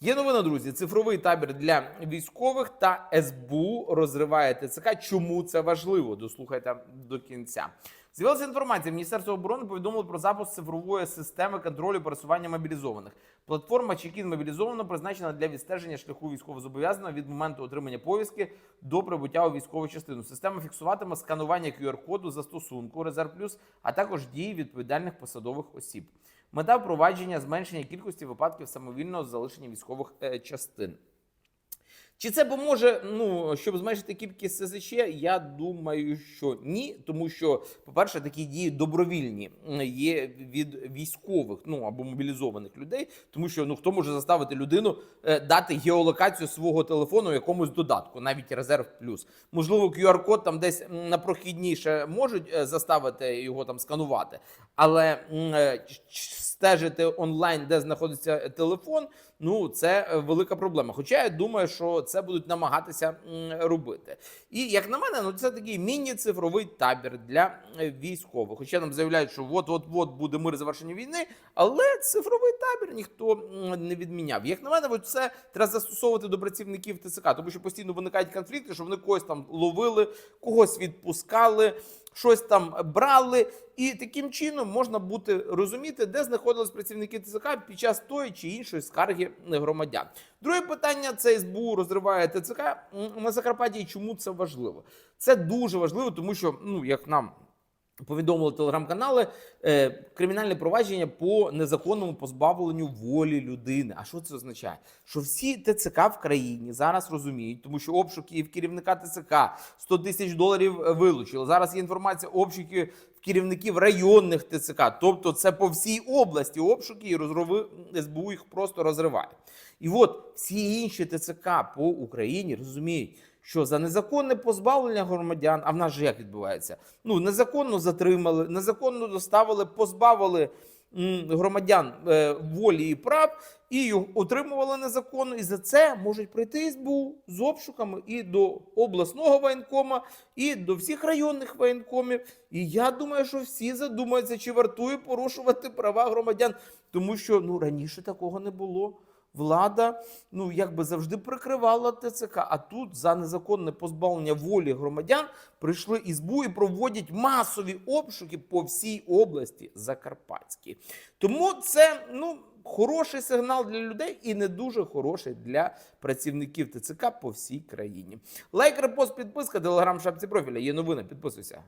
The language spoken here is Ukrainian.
Є новина, друзі. Цифровий табір для військових та СБУ розриває ТЦК. Чому це важливо? Дослухайте до кінця. З'явилася інформація. Міністерство оборони повідомило про запуск цифрової системи контролю пересування мобілізованих. Платформа Чекін мобілізовано призначена для відстеження шляху військовозобов'язаного від моменту отримання повістки до прибуття у військову частину. Система фіксуватиме сканування QR-коду застосунку Резерв Плюс, а також дії відповідальних посадових осіб. Мета впровадження зменшення кількості випадків самовільного залишення військових е, частин. Чи це поможе, ну щоб зменшити кількість СЗЧ? Я думаю, що ні, тому що, по-перше, такі дії добровільні є від військових, ну або мобілізованих людей, тому що ну хто може заставити людину е, дати геолокацію свого телефону якомусь додатку, навіть резерв плюс. Можливо, QR-код там десь на прохідніше можуть е, заставити його там сканувати, але е, стежити онлайн, де знаходиться телефон. Ну, це велика проблема. Хоча я думаю, що це будуть намагатися робити. І як на мене, ну це такий міні-цифровий табір для е, військових. Хоча нам заявляють, що от-от-от буде мир завершення війни, але цифровий табір ніхто не відміняв. Як на мене, це треба застосовувати до працівників ТЦК, тому що постійно виникають конфлікти, що вони когось там ловили, когось відпускали. Щось там брали, і таким чином можна бути розуміти, де знаходились працівники ТЦК під час тої чи іншої скарги громадян. Друге питання: це СБУ розриває ТЦК на Закарпатті. Чому це важливо? Це дуже важливо, тому що ну як нам. Повідомили телеграм-канали е, кримінальне провадження по незаконному позбавленню волі людини. А що це означає? Що всі ТЦК в країні зараз розуміють, тому що обшуки в керівника ТЦК 100 тисяч доларів е, вилучили. Зараз є інформація обшуки в керівників районних ТЦК. Тобто це по всій області обшуки і розрови СБУ їх просто розриває. І от всі інші ТЦК по Україні розуміють що за незаконне позбавлення громадян, а в нас же як відбувається? Ну незаконно затримали, незаконно доставили, позбавили громадян е, волі і прав і отримували незаконно. І за це можуть прийти СБУ з обшуками і до обласного воєнкома, і до всіх районних воєнкомів. І я думаю, що всі задумаються, чи вартує порушувати права громадян, тому що ну раніше такого не було. Влада ну якби завжди прикривала ТЦК. А тут за незаконне позбавлення волі громадян прийшли ізбу і проводять масові обшуки по всій області Закарпатській. Тому це ну хороший сигнал для людей і не дуже хороший для працівників ТЦК по всій країні. Лайк, репост, підписка, телеграм, шапці профіля. Є новини. Підписуйся.